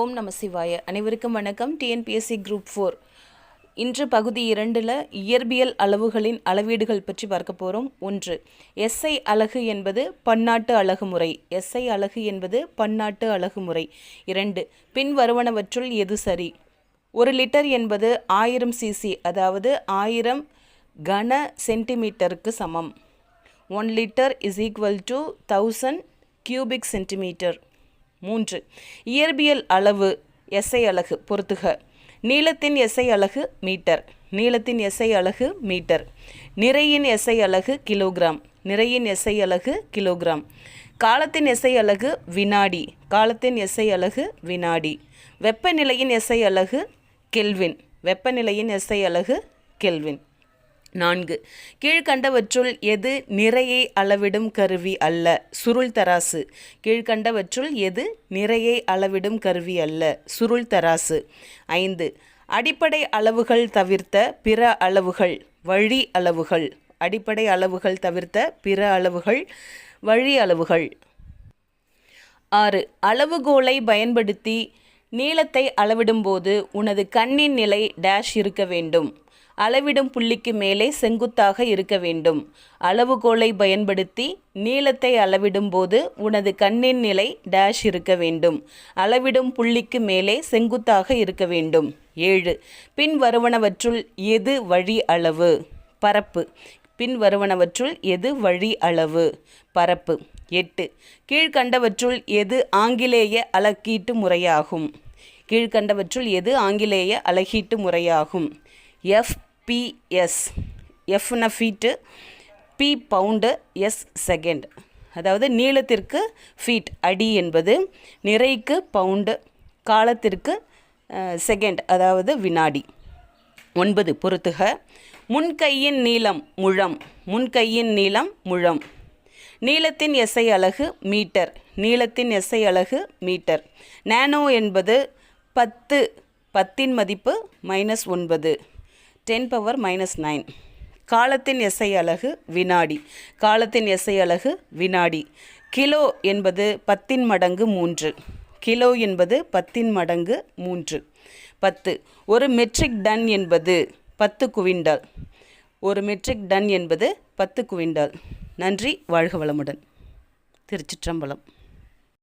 ஓம் நம சிவாய. அனைவருக்கும் வணக்கம். TNPSC group four. இன்று பகுதி இரண்டில் இயற்பியல் அளவுகளின் அளவீடுகள் பற்றி பார்க்க போகிறோம் ஒன்று எஸ்ஐ அலகு என்பது பன்னாட்டு அலகு முறை எஸ்ஐ அலகு என்பது பன்னாட்டு அலகு முறை இரண்டு பின் வருவனவற்றுள் எது சரி? ஒரு லிட்டர் என்பது ஆயிரம் சிசி அதாவது ஆயிரம் கன சென்டிமீட்டருக்கு சமம். One litre is equal to thousand cubic centimetre. மூன்று. இயற்பியல் அளவு எஸ்ஐ அலகு பொறுத்துக நீளத்தின் எஸ்ஐ அலகு மீட்டர். நீளத்தின் எஸ்ஐ அலகு மீட்டர். நிறையின் எஸ்ஐ அலகு கிலோகிராம். நிறையின் எஸ்ஐ அலகு கிலோகிராம். காலத்தின் எஸ்ஐ அலகு வினாடி. காலத்தின் எஸ்ஐ அலகு வினாடி. வெப்பநிலையின் எஸ்ஐ அலகு கெல்வின். வெப்பநிலையின் எஸ்ஐ அலகு கெல்வின். நான்கு. கீழ்கண்டவற்றுள் எது நிறையை அளவிடும் கருவி அல்ல? சுருள் தராசு. கீழ்கண்டவற்றுள் எது நிறையை அளவிடும் கருவி அல்ல? சுருள் தராசு. ஐந்து. அடிப்படை அளவுகள் தவிர்த்த பிற அளவுகள் வழி அளவுகள். அடிப்படை அளவுகள் தவிர்த்த பிற அளவுகள் வழி அளவுகள். ஆறு. அளவுகோலை பயன்படுத்தி நீளத்தை அளவிடும்போது உனது கண்ணின் நிலை டேஷ் இருக்க வேண்டும். அளவிடும் புள்ளிக்கு மேலே செங்குத்தாக இருக்க வேண்டும். அளவுகோலை பயன்படுத்தி நீளத்தை அளவிடும்போது உனது கண்ணின் நிலை டேஷ் இருக்க வேண்டும். அளவிடும் புள்ளிக்கு மேலே செங்குத்தாக இருக்க வேண்டும். ஏழு. பின் வருவனவற்றுள் எது வழி அளவு? பரப்பு. பின் வருவனவற்றுள் எது வழி அளவு? பரப்பு. எட்டு. கீழ்கண்டவற்றுள் எது ஆங்கிலேய அலக்கீட்டு முறையாகும்? கீழ்கண்டவற்றுள் எது ஆங்கிலேய அலகீட்டு முறையாகும்? F PS எஃப்ன feet P pound S second அதாவது நீளத்திற்கு ஃபீட் அடி என்பது நிறைக்கு பவுண்டு காலத்திற்கு செகண்ட் அதாவது வினாடி. ஒன்பது பொறுத்துக முன்கையின் நீளம் முழம் முன்கையின் நீளம் முழம். நீளத்தின் எஸ்ஐ அலகு மீட்டர் நீளத்தின் எஸ்ஐ அலகு மீட்டர். நானோ என்பது பத்து பத்தின் மதிப்பு மைனஸ் ஒன்பது. டென் பவர் மைனஸ் நைன் காலத்தின் எஸ்ஐ அலகு வினாடி. காலத்தின் எஸ்ஐ அலகு வினாடி. கிலோ என்பது பத்தின் மடங்கு மூன்று. கிலோ என்பது பத்தின் மடங்கு மூன்று. பத்து. ஒரு மெட்ரிக் டன் என்பது பத்து குவிண்டால். ஒரு மெட்ரிக் டன் என்பது பத்து குவிண்டால். நன்றி வாழ்க வளமுடன். திருச்சிற்றம்பலம்.